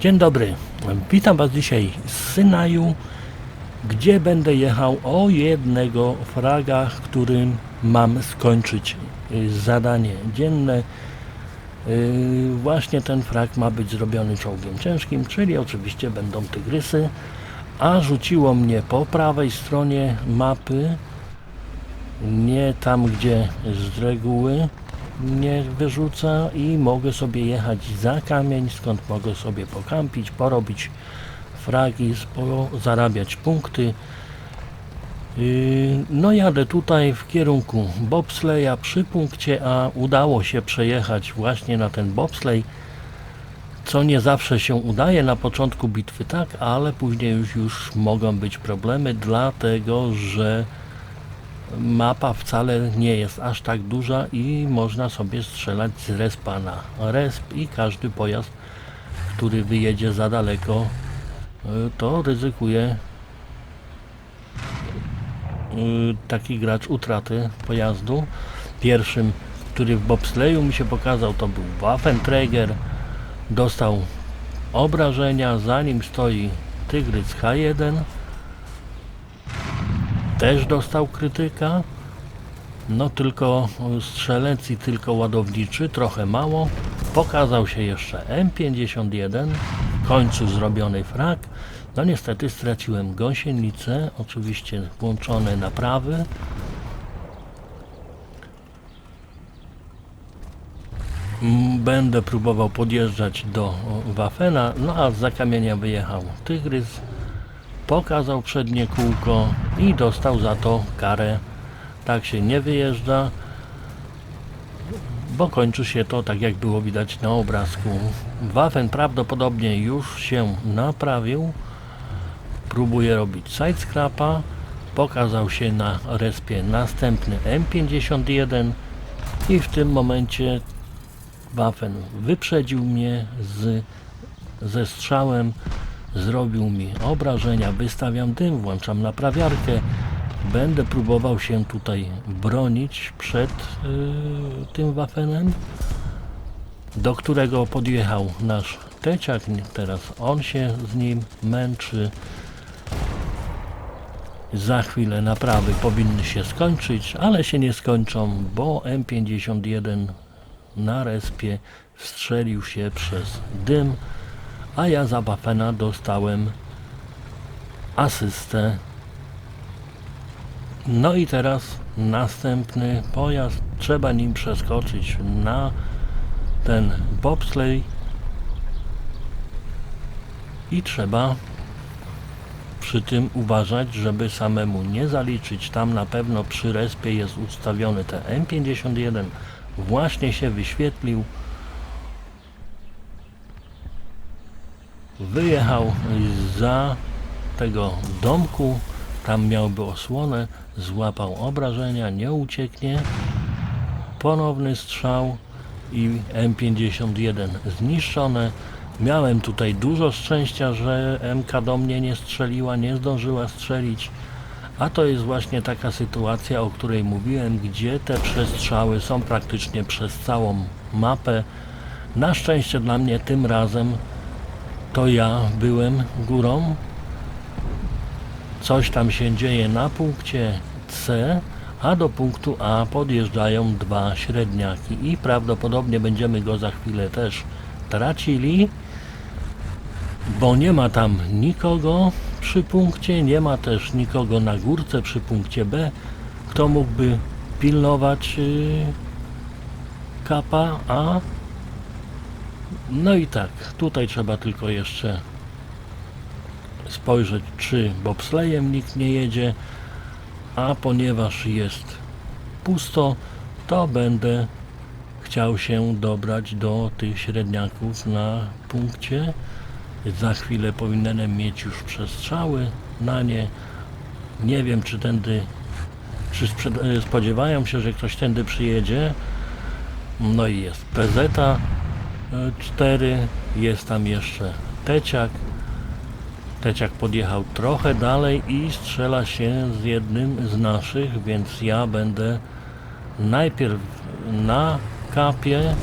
Dzień dobry. Witam Was dzisiaj z Synaju, gdzie będę jechał o jednego fraga, którym mam skończyć y, zadanie dzienne. Y, Właśnie ten frag ma być zrobiony czołgiem ciężkim, czyli oczywiście będą tygrysy, a rzuciło mnie po prawej stronie mapy, nie tam gdzie z reguły mnie wyrzuca i mogę sobie jechać za kamień, skąd mogę sobie pokampić, porobić fragi, zarabiać punkty. Yy, No jadę tutaj w kierunku bobsleja przy punkcie A udało się przejechać właśnie na ten bobslej, co nie zawsze się udaje na początku bitwy tak, ale później już, już mogą być problemy, dlatego że mapa wcale nie jest aż tak duża i można sobie strzelać z respa na resp i każdy pojazd, który wyjedzie za daleko, y, to ryzykuje y, taki gracz utraty pojazdu. Pierwszym, który w bobsleju mi się pokazał, to był Waffenträger. Dostał obrażenia, za nim stoi Tygrys H1 też dostał krytyka. No tylko strzelec i tylko ładowniczy, trochę mało. Pokazał się jeszcze M51, w końcu zrobiony frak. No niestety straciłem gąsienicę, oczywiście włączone naprawy. Mm, Będę próbował podjeżdżać do Wafena, no a z kamienia wyjechał Tygrys pokazał przednie kółko i dostał za to karę. Tak się nie wyjeżdża, bo kończy się to tak jak było widać na obrazku. Waffen prawdopodobnie już się naprawił. Próbuje robić sidescrapa. Pokazał się na respie następny M51 i w tym momencie Waffen wyprzedził mnie z, ze strzałem zrobił mi obrażenia, wystawiam dym, włączam naprawiarkę. Będę próbował się tutaj bronić przed y, tym wafenem, do którego podjechał nasz teciak. Teraz on się z nim męczy. Za chwilę naprawy powinny się skończyć, ale się nie skończą, bo M51 na respie wstrzelił się przez dym a ja za Waffena dostałem asystę. No i teraz następny pojazd, trzeba nim przeskoczyć na ten bobsleigh i trzeba przy tym uważać, żeby samemu nie zaliczyć. Tam na pewno przy respie jest ustawiony ten M51. Właśnie się wyświetlił. Wyjechał za tego domku, tam miałby osłonę, złapał obrażenia, nie ucieknie. Ponowny strzał i M51 zniszczone. Miałem tutaj dużo szczęścia, że MK do mnie nie strzeliła, nie zdążyła strzelić. A to jest właśnie taka sytuacja, o której mówiłem, gdzie te przestrzały są praktycznie przez całą mapę. Na szczęście dla mnie tym razem to ja byłem górą. Coś tam się dzieje na punkcie C, a do punktu A podjeżdżają dwa średniaki i prawdopodobnie będziemy go za chwilę też tracili, bo nie ma tam nikogo przy punkcie, nie ma też nikogo na górce przy punkcie B, kto mógłby pilnować yy, kapa A. No i tak, tutaj trzeba tylko jeszcze spojrzeć, czy bobslejem nikt nie jedzie, a ponieważ jest pusto, to będę chciał się dobrać do tych średniaków na punkcie. Za chwilę powinienem mieć już przestrzały na nie. Nie wiem, czy tędy, czy e, spodziewają się, że ktoś tędy przyjedzie. No i jest PZ 4, jest tam jeszcze Teciak. Teciak podjechał trochę dalej i strzela się z jednym z naszych, więc ja będę najpierw na kapie.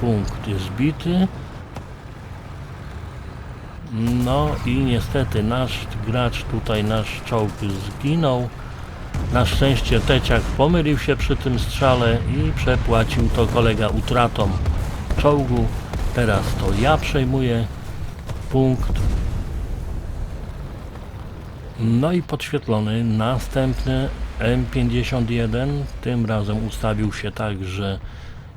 Punkt zbity. No i niestety nasz gracz tutaj, nasz czołg zginął. Na szczęście Teciak pomylił się przy tym strzale i przepłacił to kolega utratą czołgu. Teraz to ja przejmuję punkt. No i podświetlony następny M51. Tym razem ustawił się tak, że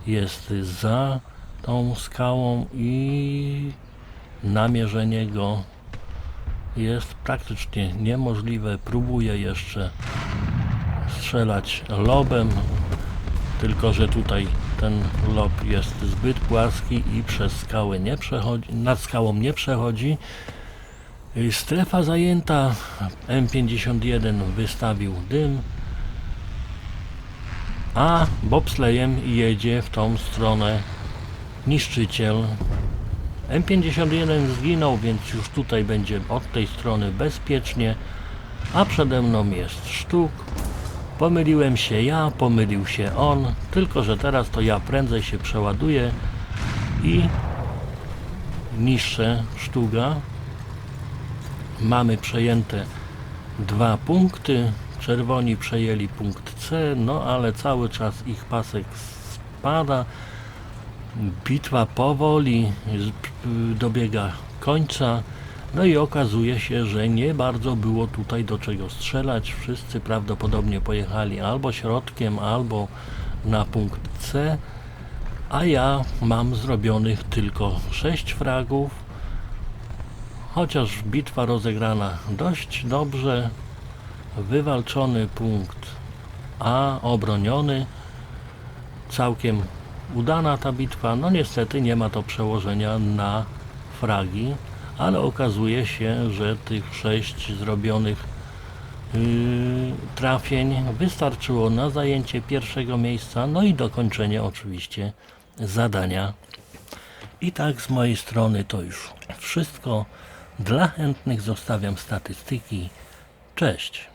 jest za tą skałą i namierzenie go jest praktycznie niemożliwe. Próbuję jeszcze strzelać lobem, tylko że tutaj ten lob jest zbyt płaski i przez skałę nie przechodzi, nad skałą nie przechodzi. Y, Strefa zajęta, M51 wystawił dym, a bobslejem jedzie w tą stronę niszczyciel. M51 zginął, więc już tutaj będzie od tej strony bezpiecznie, a przede mną jest sztuk. Pomyliłem się ja, pomylił się on, tylko że teraz to ja prędzej się przeładuję i niższe sztuga. Mamy przejęte dwa punkty. Czerwoni przejęli punkt C, no ale cały czas ich pasek spada. Bitwa powoli dobiega końca. No i okazuje się, że nie bardzo było tutaj do czego strzelać. Wszyscy prawdopodobnie pojechali albo środkiem, albo na punkt C. A ja mam zrobionych tylko 6 fragów. Chociaż bitwa rozegrana dość dobrze, wywalczony punkt A obroniony, całkiem udana ta bitwa. No niestety nie ma to przełożenia na fragi, ale okazuje się, że tych sześć zrobionych yy, trafień wystarczyło na zajęcie pierwszego miejsca, no i dokończenie oczywiście zadania. I tak z mojej strony to już wszystko. Dla chętnych zostawiam statystyki. Cześć.